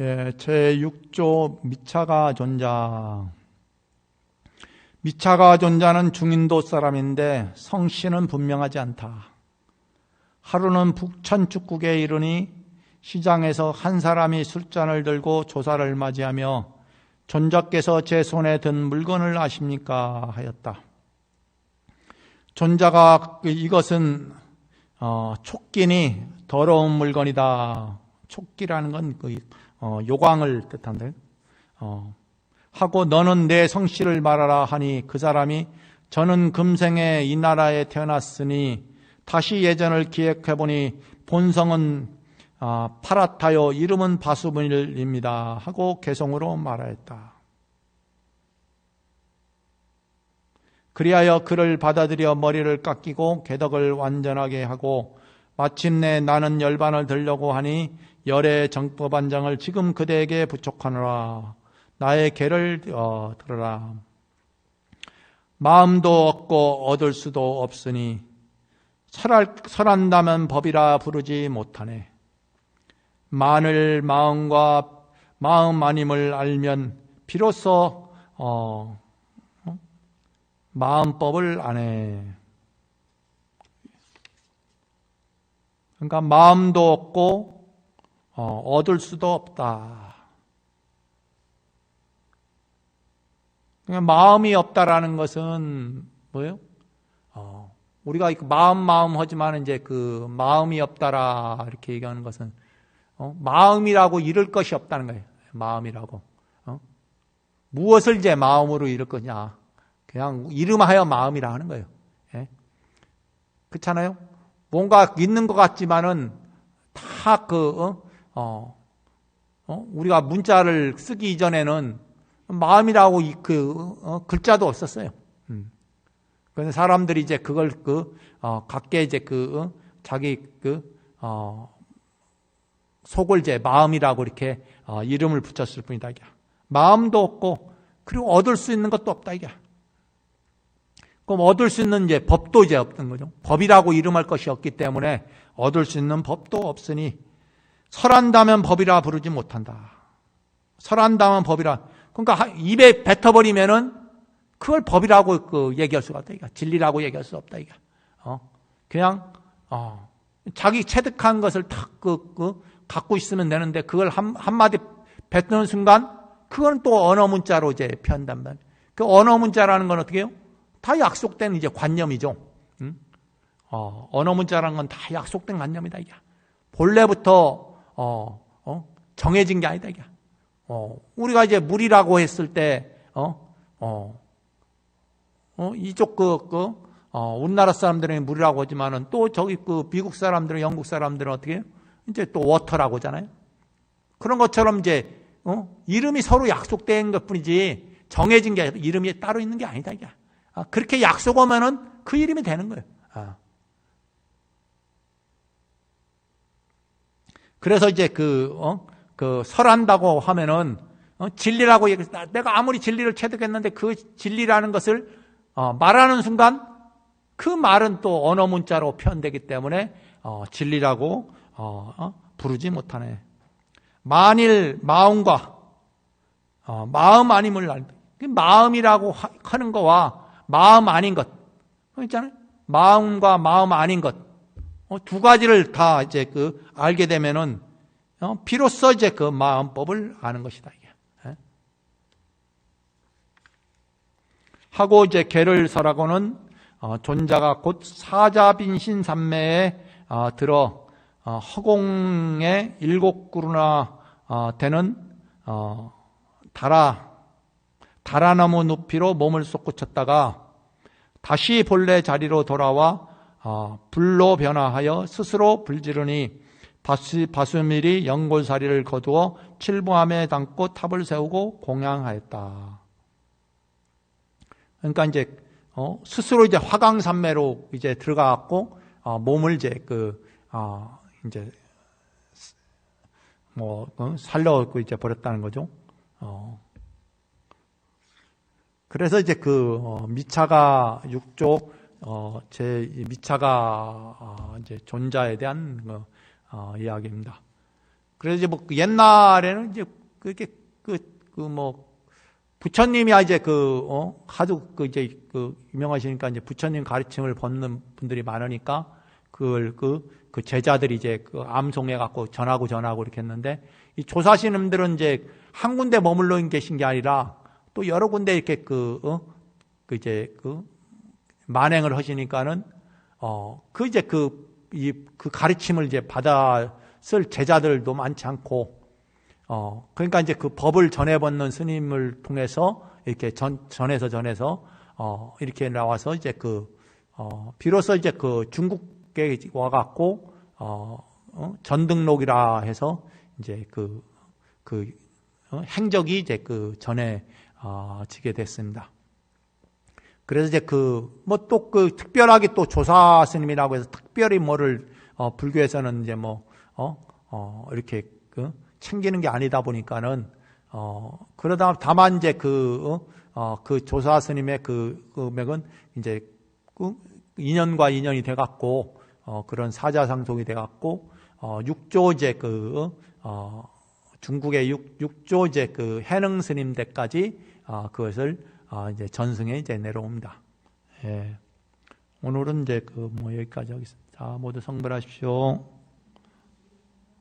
예, 제6조 미차가 존자. 미차가 존자는 중인도 사람인데 성씨는 분명하지 않다. 하루는 북천 축국에 이르니 시장에서 한 사람이 술잔을 들고 조사를 맞이하며 존자께서 제 손에 든 물건을 아십니까? 하였다. 존자가 이것은 어, 촉기니 더러운 물건이다. 촉기라는 건 그, 어, 요광을 뜻한데. 어, 하고 너는 내 성씨를 말하라 하니 그 사람이 저는 금생에 이 나라에 태어났으니 다시 예전을 기획해 보니 본성은 아, 파라타요 이름은 바수분일입니다 하고 개성으로 말하였다. 그리하여 그를 받아들여 머리를 깎이고 개덕을 완전하게 하고 마침내 나는 열반을 들려고 하니 열의 정법반장을 지금 그대에게 부촉하노라. 나의 개를 어, 들어라. 마음도 얻고 얻을 수도 없으니 설할, 설한다면 법이라 부르지 못하네. 만을 마음과 마음 아님을 알면 비로소 어, 어? 마음법을 안 해. 그러니까 마음도 없고 어, 얻을 수도 없다. 그러니까 마음이 없다라는 것은 뭐예요? 어, 우리가 마음 마음 하지만 이제 그 마음이 없다라 이렇게 얘기하는 것은 어, 마음이라고 이룰 것이 없다는 거예요. 마음이라고. 어? 무엇을 이제 마음으로 이룰 거냐? 그냥 이름하여 마음이라 하는 거예요. 예? 그렇잖아요? 뭔가 있는 것 같지만은 다그 어? 어, 어? 우리가 문자를 쓰기 이전에는 마음이라고 그 어, 글자도 없었어요. 음. 그래서 사람들이 이제 그걸 그 어, 각계 이제 그 어, 자기 그 어, 속을 이제 마음이라고 이렇게 어, 이름을 붙였을 뿐이다 이게. 마음도 없고 그리고 얻을 수 있는 것도 없다 이게. 그럼 얻을 수 있는 이제 법도 이제 없는 거죠. 법이라고 이름할 것이 없기 때문에 얻을 수 있는 법도 없으니 설한다면 법이라 부르지 못한다. 설한다면 법이라. 그러니까 입에 뱉어버리면은 그걸 법이라고 그 얘기할 수가 없다. 이거 진리라고 얘기할 수 없다. 이거. 어 그냥 어 자기 체득한 것을 탁그 그, 갖고 있으면 되는데 그걸 한, 한마디 뱉는 순간 그건 또 언어 문자로 이제 표현단 말이에요. 그 언어 문자라는 건 어떻게 해요? 다 약속된 이제 관념이죠. 응? 어, 언어 문자라는 건 다 약속된 관념이다 이게. 본래부터 어, 어, 정해진 게 아니다 이게. 어, 우리가 이제 물이라고 했을 때 어, 어, 어 이쪽 그, 그 어, 우리나라 사람들은 물이라고 하지만은 또 저기 그 미국 사람들은 영국 사람들은 어떻게 해요? 이제 또 워터라고 하잖아요. 그런 것처럼 이제 어? 이름이 서로 약속된 것뿐이지 정해진 게 이름이 따로 있는 게 아니다 이게. 아, 그렇게 약속하면은 그 이름이 되는 거예요. 아. 그래서 이제 그, 어, 그 설한다고 하면은 어, 진리라고 얘기 내가 아무리 진리를 체득했는데 그 진리라는 것을 어, 말하는 순간 그 말은 또 언어 문자로 표현되기 때문에 어, 진리라고 어, 어, 부르지 못하네. 만일 마음과 어, 마음 아님을 알, 그 마음이라고 하는 거와 마음 아닌 것. 있잖아요. 마음과 마음 아닌 것. 어, 두 가지를 다 이제 그 알게 되면은 어, 비로소 이제 그 마음법을 아는 것이다. 예? 하고 이제 개를 설하고는 어, 존자가 곧 사자빈신 삼매에 들어 허공에 일곱 그루나 되는 달아 달아나무 높이로 몸을 쏟고 쳤다가 다시 본래 자리로 돌아와 어, 불로 변화하여 스스로 불지르니 바수, 바수밀이 연골사리를 거두어 칠부함에 담고 탑을 세우고 공양하였다. 그러니까 이제 어, 스스로 이제 화강산매로 이제 들어가갖고 어, 몸을 이제 그 어, 이제 뭐 어, 살려갖고 이제 버렸다는 거죠. 어. 그래서 이제 그 어, 미차가 6조 어, 제 미차가 어, 이제 존자에 대한 어, 이야기입니다. 그래서 이제 뭐그 옛날에는 이제 그게 그그뭐 부처님이 이제 그 어, 하도 그 이제 그 유명하시니까 이제 부처님 가르침을 받는 분들이 많으니까 그걸 그, 그 제자들이 이제 그 암송해 갖고 전하고 전하고 이렇게 했는데 이 조사시님들은 이제 한 군데 머물러 계신 게 아니라 또 여러 군데 이렇게 그, 어, 그 이제 그 만행을 하시니까는 어, 그 이제 그, 이, 그 가르침을 이제 받았을 제자들도 많지 않고 어, 그러니까 이제 그 법을 전해받는 스님을 통해서 이렇게 전, 전해서 전해서 어, 이렇게 나와서 이제 그, 어, 비로소 이제 그 중국에 와갖고, 어, 어, 전등록이라 해서 이제 그, 그, 어, 행적이 이제 그 전에, 어, 지게 됐습니다. 그래서 이제 그, 뭐 또 그 특별하게 또 조사 스님이라고 해서 특별히 뭐를, 어, 불교에서는 이제 뭐, 어, 어, 이렇게 그, 챙기는 게 아니다 보니까는 어 그러다 다만 이제 그, 어, 그 조사 스님의 그 금액은 이제 그 인연과 인연이 돼 갖고 어 그런 사자상속이 돼 갖고 어 6조 이제 그 어, 중국의 6, 6조 이제 그 해능 스님 때까지 어, 그것을 어, 이제 전승에 이제 내려옵니다. 예. 오늘은 이제 그 뭐 여기까지 하겠습니다. 자, 모두 성불하십시오.